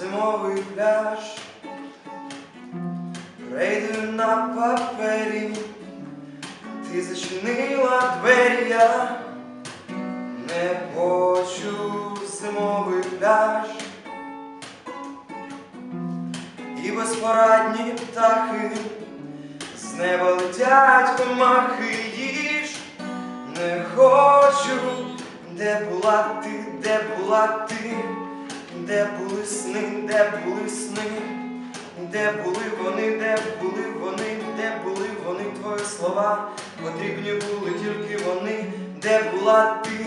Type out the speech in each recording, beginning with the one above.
зимовий пляж, Рейди на папері, ти зачинила двері, я не хочу зимовий пляж. І безпорадні птахи з неба летять комахи їж. Не хочу, де була ти, де була ти, де були сни, де були сни, де були вони, де були вони, де були вони, твої слова, потрібні були тільки вони, де була ти,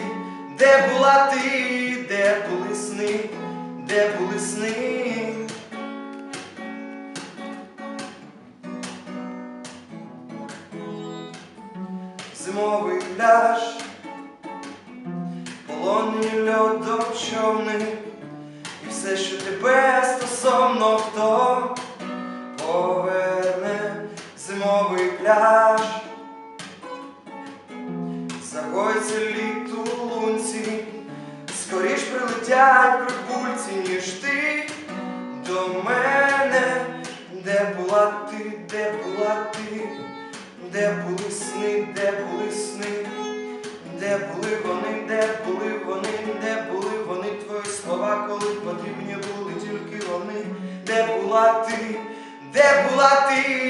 де була ти, де були сни, де були сни. Зимовий пляж, полонні льодовчовни, і все, що тебе стосовно хто поверне зимовий пляж, загоїться літ у лунці, скоріш прилетять прибульці, ніж ти. До мене, де була ти, де була ти. Де були сни, де були сни, де були вони, вони, де була ти, де була ти,